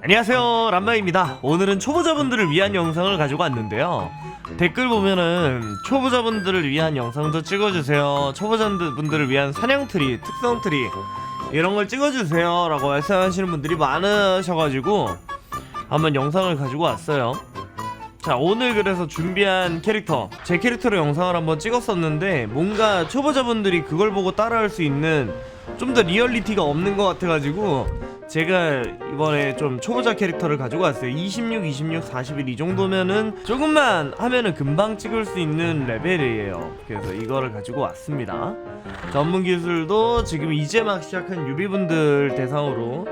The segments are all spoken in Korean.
안녕하세요 람마입니다. 오늘은 초보자분들을 위한 영상을 가지고 왔는데요. 댓글 보면은 초보자분들을 위한 영상도 찍어주세요. 초보자분들을 위한 사냥트리 특성트리 이런 걸 찍어주세요 라고 말씀하시는 분들이 많으셔가지고 한번 영상을 가지고 왔어요. 자 오늘 그래서 준비한 캐릭터 제 캐릭터로 영상을 한번 찍었었는데 뭔가 초보자분들이 그걸 보고 따라할 수 있는 좀 더 리얼리티가 없는 것 같아가지고 제가 이번에 좀 초보자 캐릭터를 가지고 왔어요. 26, 26, 41 이 정도면은 조금만 하면은 금방 찍을 수 있는 레벨이에요. 그래서 이거를 가지고 왔습니다. 전문 기술도 지금 이제 막 시작한 유비분들 대상으로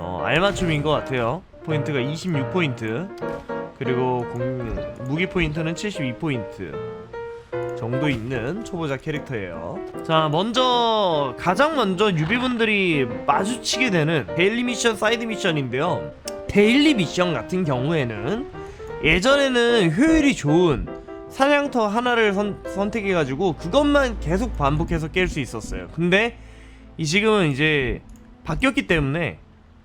어, 알맞춤인 것 같아요. 포인트가 26포인트. 그리고 공, 무기 포인트는 72포인트 정도 있는 초보자 캐릭터예요. 자, 먼저 가장 먼저 유비분들이 마주치게 되는 데일리 미션 사이드 미션인데요. 데일리 미션 같은 경우에는 예전에는 효율이 좋은 사냥터 하나를 선, 선택해가지고 그것만 계속 반복해서 깰 수 있었어요. 근데 이 지금은 이제 바뀌었기 때문에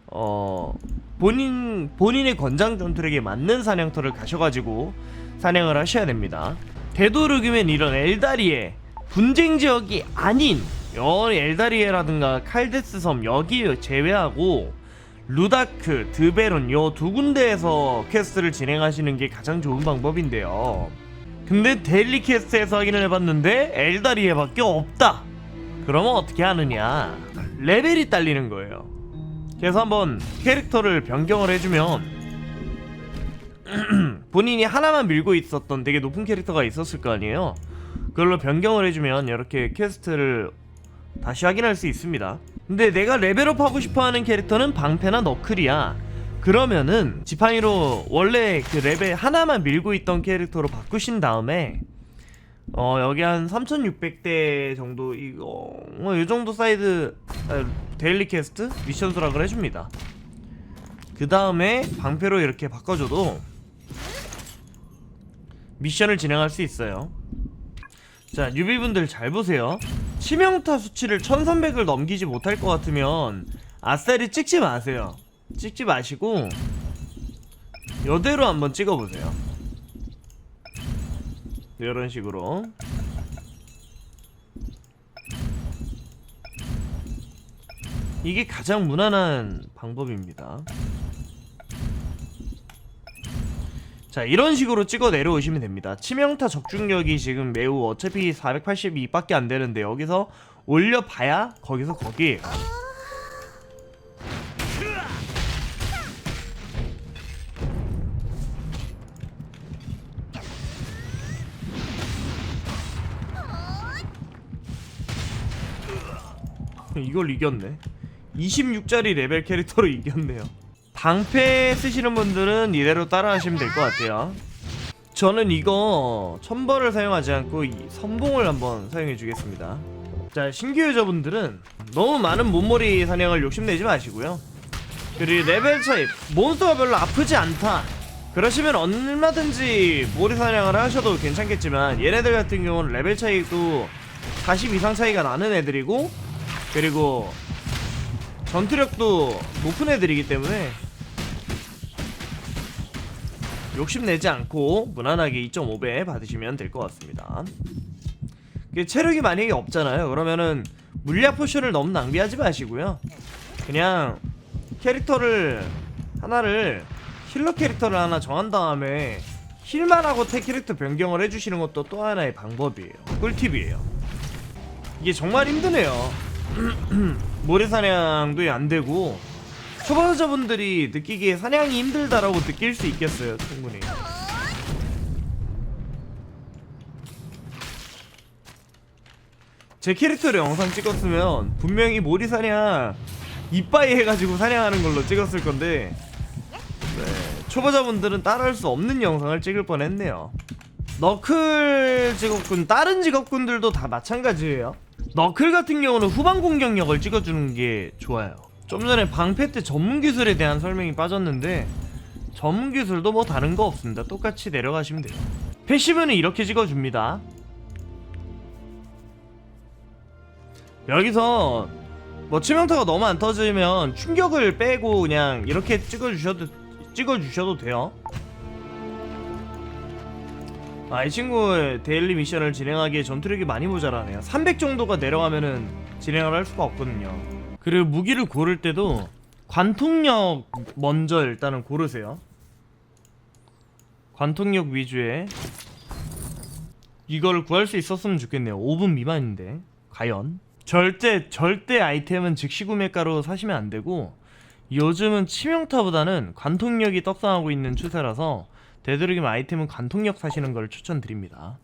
어 본인 본인의 권장 전투력에 맞는 사냥터를 가셔가지고 사냥을 하셔야 됩니다. 되도록이면 이런 엘다리에 분쟁 지역이 아닌 여 엘다리에라든가 칼데스 섬 여기 제외하고 루다크, 드베론 요 두 군데에서 퀘스트를 진행하시는 게 가장 좋은 방법인데요. 근데 데일리 퀘스트에서 확인을 해봤는데 엘다리에밖에 없다. 그러면 어떻게 하느냐? 레벨이 딸리는 거예요. 그래서 한번 캐릭터를 변경을 해주면 본인이 하나만 밀고 있었던 되게 높은 캐릭터가 있었을 거 아니에요. 그걸로 변경을 해주면 이렇게 퀘스트를 다시 확인할 수 있습니다. 근데 내가 레벨업 하고 싶어하는 캐릭터는 방패나 너클이야. 그러면은 지팡이로 원래 그 레벨 하나만 밀고 있던 캐릭터로 바꾸신 다음에 어 여기 한 3600대 정도 이거 뭐이 정도 사이드 아, 데일리 퀘스트 미션 수락을 해줍니다. 그 다음에 방패로 이렇게 바꿔줘도 미션을 진행할 수 있어요. 자, 뉴비분들 잘 보세요. 치명타 수치를 1300을 넘기지 못할 것 같으면 아싸리 찍지 마세요. 찍지 마시고 이대로 한번 찍어보세요. 이런 식으로 이게 가장 무난한 방법입니다. 자 이런 식으로 찍어 내려오시면 됩니다. 치명타 적중력이 지금 매우 어차피 482밖에 안 되는데 여기서 올려봐야 거기서 거기에요 이걸 이겼네. 26짜리 레벨 캐릭터로 이겼네요 방패 쓰시는 분들은 이대로 따라하시면 될 것 같아요. 저는 이거 천벌을 사용하지 않고 이 선봉을 한번 사용해 주겠습니다. 자 신규 유저분들은 너무 많은 몸머리 사냥을 욕심내지 마시고요. 그리고 레벨 차이 몬스터가 별로 아프지 않다. 그러시면 얼마든지 모리 사냥을 하셔도 괜찮겠지만 얘네들 같은 경우는 레벨 차이도 40 이상 차이가 나는 애들이고 그리고 전투력도 높은 애들이기 때문에 욕심내지 않고 무난하게 2.5배 받으시면 될 것 같습니다. 이게 체력이 만약에 없잖아요. 그러면은 물약 포션을 너무 낭비하지 마시고요. 그냥 캐릭터를 하나를 힐러 캐릭터를 하나 정한 다음에 힐만 하고 태 캐릭터 변경을 해주시는 것도 또 하나의 방법이에요. 꿀팁이에요. 이게 정말 힘드네요. 모래 사냥도 안 되고 초보자분들이 느끼기에 사냥이 힘들다라고 느낄 수 있겠어요 충분히. 제 캐릭터를 영상 찍었으면 분명히 모리 사냥 이빠이 해가지고 사냥하는 걸로 찍었을 건데 네, 초보자분들은 따라할 수 없는 영상을 찍을 뻔했네요. 너클 직업군 다른 직업군들도 다 마찬가지예요. 너클 같은 경우는 후방 공격력을 찍어주는 게 좋아요 좀 전에 방패 때 전문 기술에 대한 설명이 빠졌는데 전문 기술도 뭐 다른 거 없습니다 똑같이 내려가시면 돼요 패시브는 이렇게 찍어줍니다 여기서 뭐 치명타가 너무 안 터지면 충격을 빼고 그냥 이렇게 찍어주셔도 찍어주셔도 돼요. 아, 이 친구 데일리 미션을 진행하기에 전투력이 많이 모자라네요. 300 정도가 내려가면은 진행을 할 수가 없거든요. 그리고 무기를 고를 때도 관통력 먼저 일단은 고르세요. 관통력 위주의 이걸 구할 수 있었으면 좋겠네요. 5분 미만인데 과연 절대 절대 아이템은 즉시 구매가로 사시면 안 되고 요즘은 치명타보다는 관통력이 떡상하고 있는 추세라서 되도록이면 아이템은 관통력 사시는 걸 추천드립니다.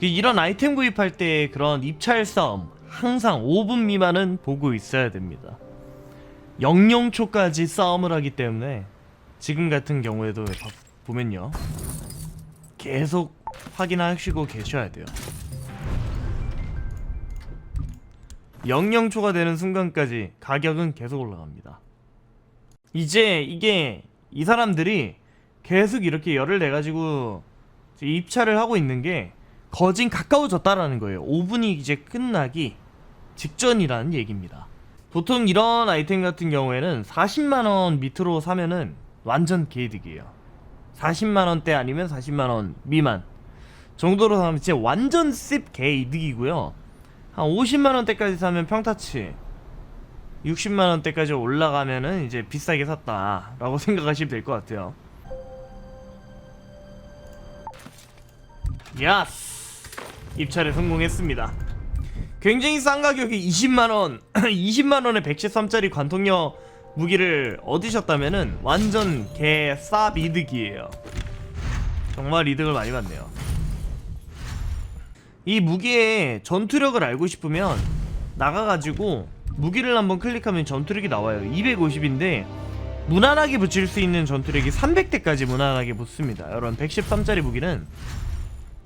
그 이런 아이템 구입할 때 그런 입찰 싸움 항상 5분 미만은 보고 있어야 됩니다. 0영초까지 싸움을 하기 때문에 지금 같은 경우에도 봐- 보면요 계속 확인하시고 계셔야 돼요. 0영초가 되는 순간까지 가격은 계속 올라갑니다. 이제 이게 이 사람들이 계속 이렇게 열을 내가지고 입찰을 하고 있는 게 거진 가까워졌다라는 거예요. 5분이 이제 끝나기 직전이라는 얘기입니다. 보통 이런 아이템 같은 경우에는 40만원 밑으로 사면은 완전 개이득이에요. 40만원대 아니면 40만원 미만 정도로 사면 진짜 완전 씹 개이득이고요. 한 50만원대까지 사면 평타치 60만원대까지 올라가면은 이제 비싸게 샀다 라고 생각하시면 될 것 같아요 야스 입찰에 성공했습니다. 굉장히 싼 가격에 20만원 20만원에 113짜리 관통력 무기를 얻으셨다면은 완전 개쌉 이득이에요. 정말 이득을 많이 받네요. 이 무기의 전투력을 알고 싶으면 나가가지고 무기를 한번 클릭하면 전투력이 나와요. 250인데 무난하게 붙일 수 있는 전투력이 300대까지 무난하게 붙습니다. 이런 113짜리 무기는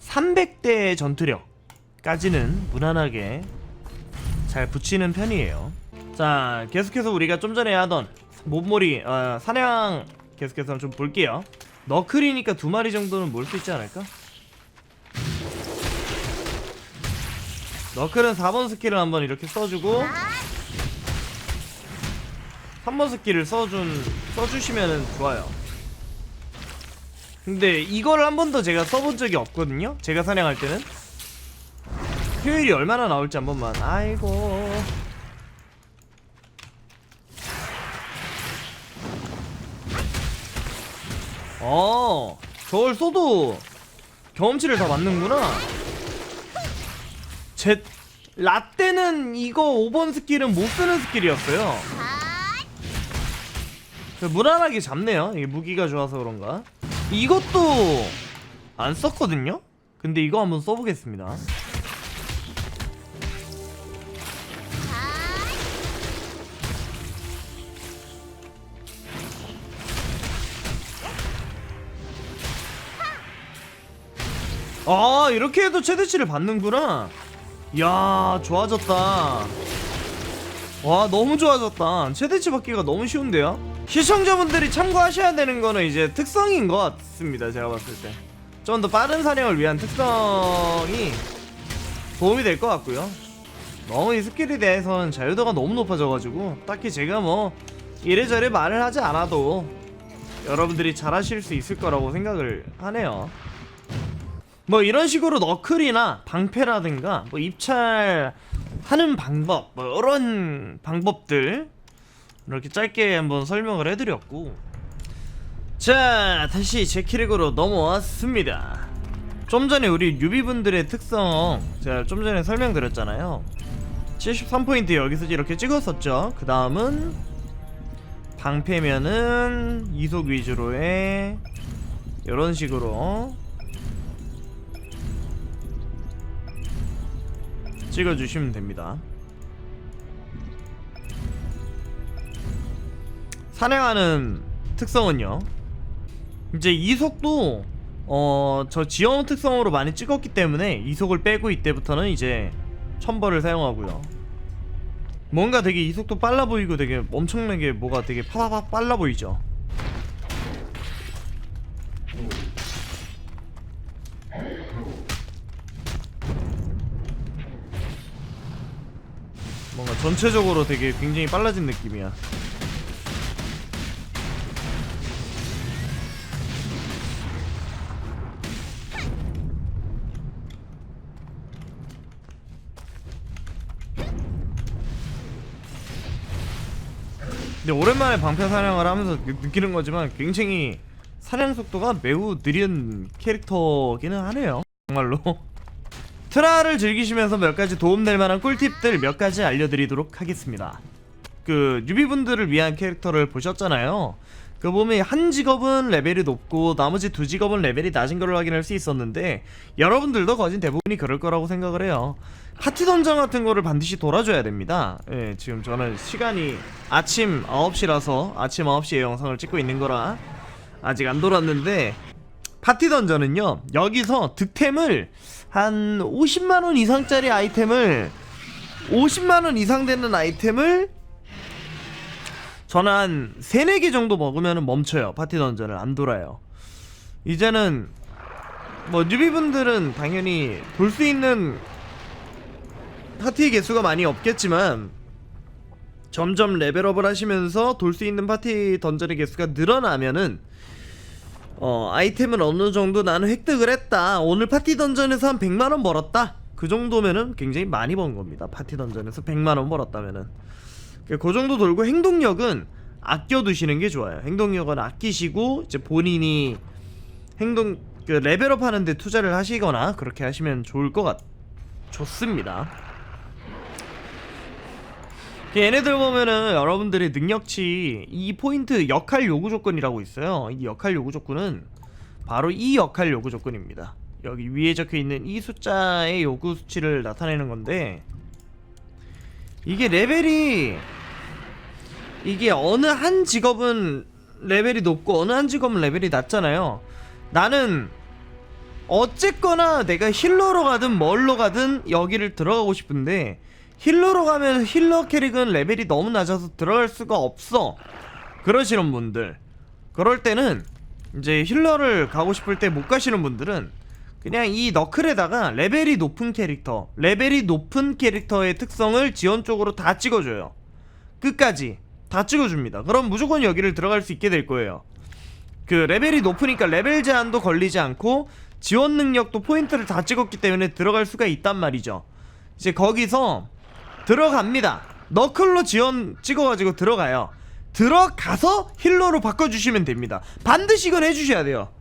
300대 전투력까지는 무난하게 잘 붙이는 편이에요 자 계속해서 우리가 좀 전에 하던 몸몰이 어, 사냥 계속해서 좀 볼게요 너클이니까 두 마리 정도는 몰 수 있지 않을까? 너클은 4번 스킬을 한번 이렇게 써주고 3번 스킬을 써준 써주시면은 좋아요. 근데 이걸 한 번도 제가 써본 적이 없거든요. 제가 사냥할 때는 효율이 얼마나 나올지 한 번만. 아이고. 어, 저걸 쏘도 경험치를 다 맞는구나. 제 라떼는 이거 5번 스킬은 못 쓰는 스킬이었어요. 그 무난하게 잡네요. 이게 무기가 좋아서 그런가. 이것도 안 썼거든요. 근데 이거 한번 써보겠습니다. 아 이렇게 해도 최대치를 받는구나. 야 좋아졌다. 와 너무 좋아졌다. 최대치 받기가 너무 쉬운데요. 시청자분들이 참고하셔야 되는 거는 이제 특성인 것 같습니다. 제가 봤을 때. 좀 더 빠른 사냥을 위한 특성이 도움이 될 것 같고요. 너무 이 스킬에 대해서는 자유도가 너무 높아져가지고 딱히 제가 뭐 이래저래 말을 하지 않아도 여러분들이 잘하실 수 있을 거라고 생각을 하네요. 뭐 이런 식으로 너클이나 방패라든가 뭐 입찰하는 방법 뭐 이런 방법들 이렇게 짧게 한번 설명을 해드렸고 자 다시 제 키릭으로 넘어왔습니다. 좀 전에 우리 유비분들의 특성 제가 좀 전에 설명드렸잖아요. 73포인트 여기서 이렇게 찍었었죠. 그 다음은 방패면은 이속 위주로의 이런 식으로. 찍어주시면 됩니다. 사냥하는 특성은요. 이제 이속도 어 저 지형 특성으로 많이 찍었기 때문에 이속을 빼고 이때부터는 이제 천벌을 사용하고요. 뭔가 되게 이속도 빨라 보이고 되게 엄청나게 뭐가 되게 파파파 빨라 보이죠. 뭔가 전체적으로 되게 굉장히 빨라진 느낌이야. 근데 오랜만에 방패 사냥을 하면서 느- 느끼는 거지만 굉장히 사냥 속도가 매우 느린 캐릭터기는 하네요. 정말로. 트라를 즐기시면서 몇 가지 도움될 만한 꿀팁들 몇 가지 알려드리도록 하겠습니다. 그 뉴비분들을 위한 캐릭터를 보셨잖아요. 그 보면 한 직업은 레벨이 높고 나머지 두 직업은 레벨이 낮은 걸로 확인할 수 있었는데 여러분들도 거진 대부분이 그럴 거라고 생각을 해요. 파티 던전 같은 거를 반드시 돌아줘야 됩니다. 예, 지금 저는 시간이 아침 9시라서 아침 9시에 영상을 찍고 있는 거라 아직 안 돌았는데 파티 던전은요 여기서 득템을 한 50만원 이상짜리 아이템을 50만원 이상 되는 아이템을 저는 한 3, 4개 정도 먹으면 멈춰요. 파티 던전을 안 돌아요. 이제는 뭐 뉴비분들은 당연히 돌 수 있는 파티 개수가 많이 없겠지만 점점 레벨업을 하시면서 돌 수 있는 파티 던전의 개수가 늘어나면은 어 아이템을 어느 정도 나는 획득을 했다. 오늘 파티 던전에서 한 100만원 벌었다. 그 정도면은 굉장히 많이 번 겁니다. 파티 던전에서 100만원 벌었다면은 그 정도 돌고 행동력은 아껴두시는 게 좋아요 행동력은 아끼시고 이제 본인이 행동 그 레벨업 하는데 투자를 하시거나 그렇게 하시면 좋을 것 같 좋습니다 그 얘네들 보면은 여러분들의 능력치 이 포인트 역할 요구 조건이라고 있어요. 이 역할 요구 조건은 바로 이 역할 요구 조건입니다. 여기 위에 적혀 있는 이 숫자의 요구 수치를 나타내는 건데 이게 레벨이 이게 어느 한 직업은 레벨이 높고 어느 한 직업은 레벨이 낮잖아요. 나는 어쨌거나 내가 힐러로 가든 뭘로 가든 여기를 들어가고 싶은데 힐러로 가면 힐러 캐릭은 레벨이 너무 낮아서 들어갈 수가 없어 그러시는 분들 그럴 때는 이제 힐러를 가고 싶을 때 못 가시는 분들은 그냥 이 너클에다가 레벨이 높은 캐릭터 레벨이 높은 캐릭터의 특성을 지원 쪽으로 다 찍어줘요 끝까지 다 찍어줍니다 그럼 무조건 여기를 들어갈 수 있게 될 거예요 그 레벨이 높으니까 레벨 제한도 걸리지 않고 지원 능력도 포인트를 다 찍었기 때문에 들어갈 수가 있단 말이죠 이제 거기서 들어갑니다. 너클로 지원 찍어가지고 들어가요. 들어가서 힐러로 바꿔주시면 됩니다. 반드시 이건 해주셔야 돼요.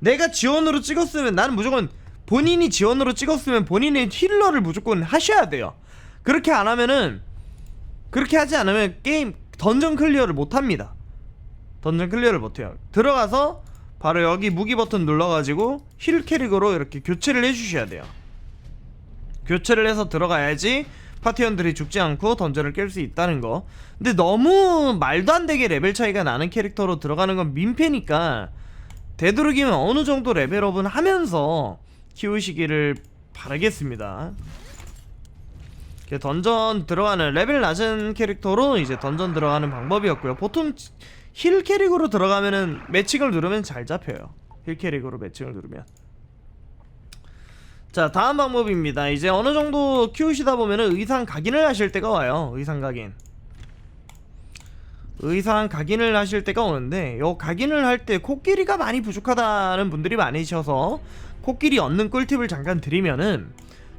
내가 지원으로 찍었으면 나는 무조건 본인이 지원으로 찍었으면 본인의 힐러를 무조건 하셔야 돼요. 그렇게 안 하면은 그렇게 하지 않으면 게임 던전 클리어를 못 합니다. 던전 클리어를 못 해요. 들어가서 바로 여기 무기 버튼 눌러가지고 힐 캐릭으로 이렇게 교체를 해주셔야 돼요. 교체를 해서 들어가야지 파티원들이 죽지 않고 던전을 깰 수 있다는 거. 근데 너무 말도 안 되게 레벨 차이가 나는 캐릭터로 들어가는 건 민폐니까 되도록이면 어느 정도 레벨업은 하면서 키우시기를 바라겠습니다. 던전 들어가는 레벨 낮은 캐릭터로 이제 던전 들어가는 방법이었고요. 보통 힐 캐릭으로 들어가면은 매칭을 누르면 잘 잡혀요. 힐 캐릭으로 매칭을 누르면. 자 다음 방법입니다 이제 어느 정도 키우시다 보면은 의상 각인을 하실 때가 와요 의상 각인 의상 각인을 하실 때가 오는데 요 각인을 할 때 코끼리가 많이 부족하다는 분들이 많으셔서 코끼리 얻는 꿀팁을 잠깐 드리면은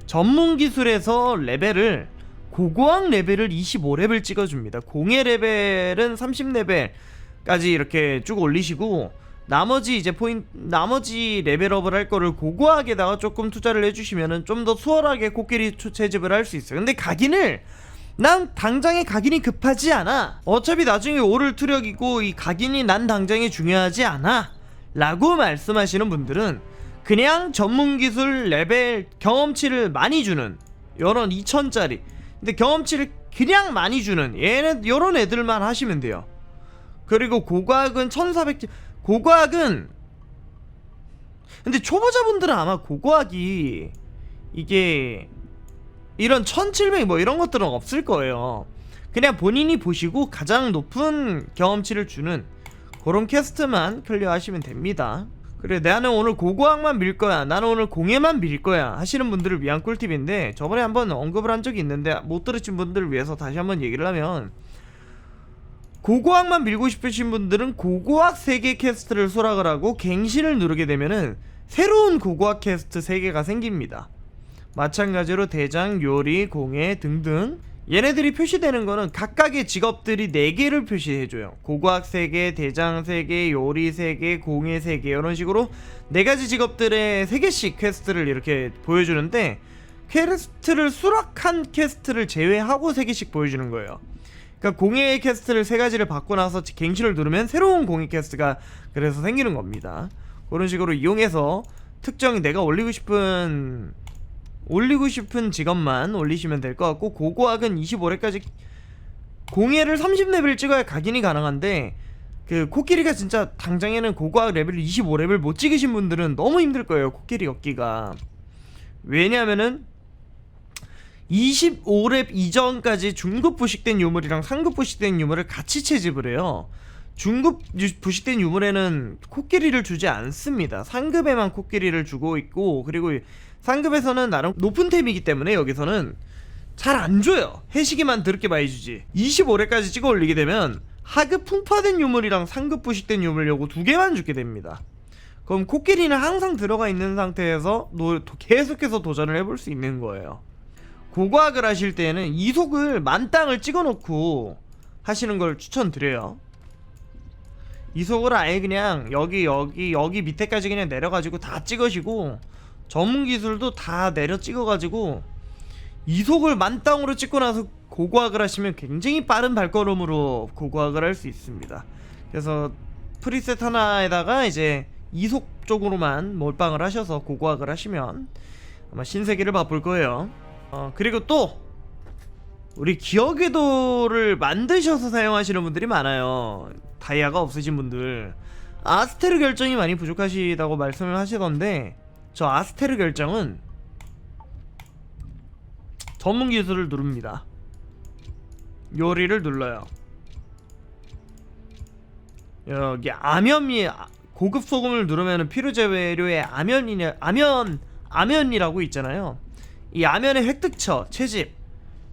전문 기술에서 레벨을 고고학 레벨을 25레벨 찍어줍니다 공예 레벨은 30레벨까지 이렇게 쭉 올리시고 나머지 이제 포인 나머지 레벨업을 할 거를 고고하게다가 조금 투자를 해주시면은 좀 더 수월하게 코끼리 초- 채집을 할 수 있어요. 근데 각인을 난 당장에 각인이 급하지 않아. 어차피 나중에 오를 투력이고 이 각인이 난 당장에 중요하지 않아. 라고 말씀하시는 분들은 그냥 전문 기술 레벨 경험치를 많이 주는 요런 2000짜리 근데 경험치를 그냥 많이 주는 얘네 요런 애들만 하시면 돼요. 그리고 고고학은 1400 고고학은 근데 초보자분들은 아마 고고학이 이게 이런 1700 뭐 이런 것들은 없을 거예요. 그냥 본인이 보시고 가장 높은 경험치를 주는 그런 퀘스트만 클리어 하시면 됩니다. 그래 나는 오늘 고고학만 밀 거야 나는 오늘 공예만 밀 거야 하시는 분들을 위한 꿀팁인데 저번에 한번 언급을 한 적이 있는데 못 들으신 분들을 위해서 다시 한번 얘기를 하면 고고학만 밀고 싶으신 분들은 고고학 3개 캐스트를 수락을 하고 갱신을 누르게 되면은 새로운 고고학 캐스트 3개가 생깁니다 마찬가지로 대장, 요리, 공예 등등 얘네들이 표시되는 거는 각각의 직업들이 4개를 표시해줘요. 고고학 3개, 대장 3개, 요리 3개, 공예 3개 이런 식으로 4가지 직업들의 3개씩 퀘스트를 이렇게 보여주는데 퀘스트를 수락한 퀘스트를 제외하고 3개씩 보여주는 거예요. 그러니까 공예 퀘스트를 3가지를 받고 나서 갱신을 누르면 새로운 공예 퀘스트가 그래서 생기는 겁니다. 그런 식으로 이용해서 특정 내가 올리고 싶은 올리고 싶은 직업만 올리시면 될 것 같고 고고학은 25렙까지 공예를 30레벨 찍어야 각인이 가능한데 그 코끼리가 진짜 당장에는 고고학 레벨 25렙을 못 찍으신 분들은 너무 힘들 거예요 코끼리 얻기가 왜냐면은 25렙 이전까지 중급 부식된 유물이랑 상급 부식된 유물을 같이 채집을 해요 중급 유- 부식된 유물에는 코끼리를 주지 않습니다. 상급에만 코끼리를 주고 있고 그리고 상급에서는 나름 높은 템이기 때문에 여기서는 잘 안 줘요. 해시기만 드럽게 많이 주지. 25회까지 찍어 올리게 되면 하급 풍파된 유물이랑 상급 부식된 유물 요거 두 개만 주게 됩니다. 그럼 코끼리는 항상 들어가 있는 상태에서 노- 도- 계속해서 도전을 해볼 수 있는 거예요. 고고학을 하실 때는 이속을 만땅을 찍어놓고 하시는 걸 추천드려요. 이속을 아예 그냥 여기 여기 여기 밑에까지 그냥 내려가지고 다 찍으시고 전문 기술도 다 내려 찍어가지고 이속을 만땅으로 찍고 나서 고고학을 하시면 굉장히 빠른 발걸음으로 고고학을 할 수 있습니다. 그래서 프리셋 하나에다가 이제 이속 쪽으로만 몰빵을 하셔서 고고학을 하시면 아마 신세계를 맛볼 거예요. 어 그리고 또 우리 기억궤도를 만드셔서 사용하시는 분들이 많아요. 다이아가 없으신 분들. 아스테르 결정이 많이 부족하시다고 말씀을 하시던데 저 아스테르 결정은 전문 기술을 누릅니다. 요리를 눌러요. 여기 아면이 고급 소금을 누르면 필요 재료에 아면이냐 아면 아면이라고 있잖아요. 이 아면의 획득처 채집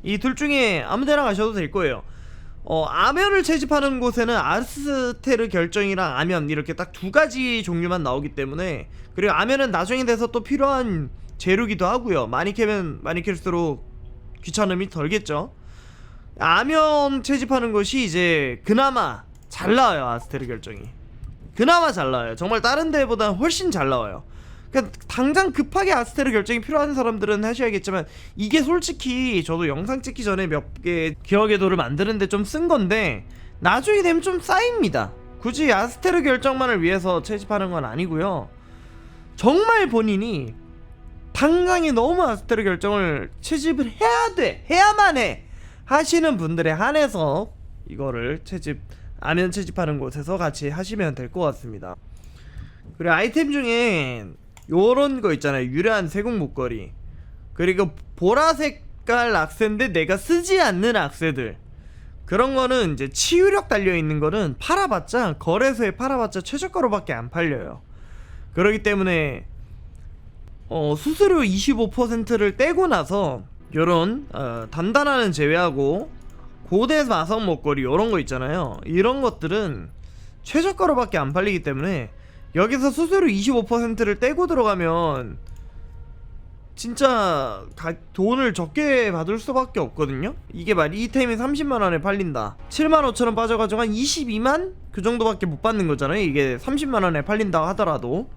이 둘 중에 아무데나 가셔도 될 거예요. 어, 아면을 채집하는 곳에는 아스테르 결정이랑 아면 이렇게 딱 두 가지 종류만 나오기 때문에 그리고 아면은 나중에 돼서 또 필요한 재료기도 하고요. 많이 캐면 많이 캘수록 귀찮음이 덜겠죠. 아면 채집하는 것이 이제 그나마 잘 나와요 아스테르 결정이. 그나마 잘 나와요. 정말 다른 데보다 훨씬 잘 나와요. 그러니까 당장 급하게 아스테르 결정이 필요한 사람들은 하셔야겠지만 이게 솔직히 저도 영상 찍기 전에 몇 개 기억의 도를 만드는데 좀 쓴 건데 나중에 되면 좀 쌓입니다. 굳이 아스테르 결정만을 위해서 채집하는 건 아니고요. 정말 본인이 당장에 너무 아스테르 결정을 채집을 해야 돼 해야만 해 하시는 분들에 한해서 이거를 채집 아면 채집하는 곳에서 같이 하시면 될 것 같습니다. 그리고 아이템 중에 요런 거 있잖아요. 유려한 세공 목걸이. 그리고 보라색깔 악세인데 내가 쓰지 않는 악세들. 그런 거는 이제 치유력 달려 있는 거는 팔아봤자 거래소에 팔아봤자 최저가로밖에 안 팔려요. 그렇기 때문에 어, 수수료 25%를 떼고 나서 요런 어, 단단한은 제외하고 고대 마성 목걸이 요런 거 있잖아요. 이런 것들은 최저가로밖에 안 팔리기 때문에 여기서 수수료 25%를 떼고 들어가면 진짜 가- 돈을 적게 받을 수밖에 없거든요. 이게 말 이템이 30만 원에 팔린다. 7만 5천 원 빠져가지고 한 22만 그 정도밖에 못 받는 거잖아요. 이게 30만 원에 팔린다 하더라도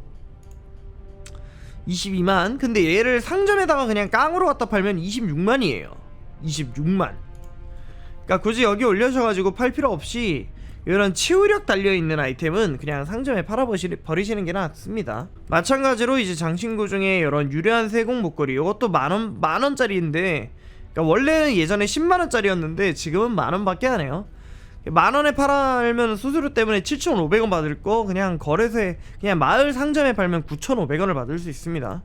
22만. 근데 얘를 상점에다가 그냥 깡으로 갖다 팔면 26만이에요. 26만. 그러니까 굳이 여기 올려셔가지고 팔 필요 없이 이런 치유력 달려있는 아이템은 그냥 상점에 팔아버리시는 게 낫습니다. 마찬가지로 이제 장신구 중에 이런 유려한 세공 목걸이 이것도 만원 만원짜리인데 그러니까 원래는 예전에 10만원짜리였는데 지금은 만원밖에 안 해요. 만원에 팔면 수수료 때문에 7,500원 받을 거 그냥 거래소에 그냥 마을 상점에 팔면 9,500원을 받을 수 있습니다.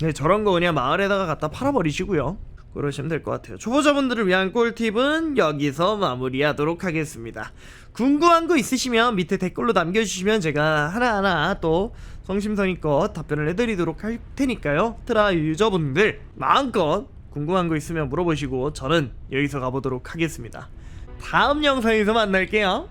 네 저런 거 그냥 마을에다가 갖다 팔아버리시고요 그러시면 될 것 같아요. 초보자분들을 위한 꿀팁은 여기서 마무리하도록 하겠습니다. 궁금한 거 있으시면 밑에 댓글로 남겨주시면 제가 하나하나 또 성심성의껏 답변을 해드리도록 할 테니까요. 트라 유저분들 마음껏 궁금한 거 있으면 물어보시고 저는 여기서 가보도록 하겠습니다. 다음 영상에서 만날게요.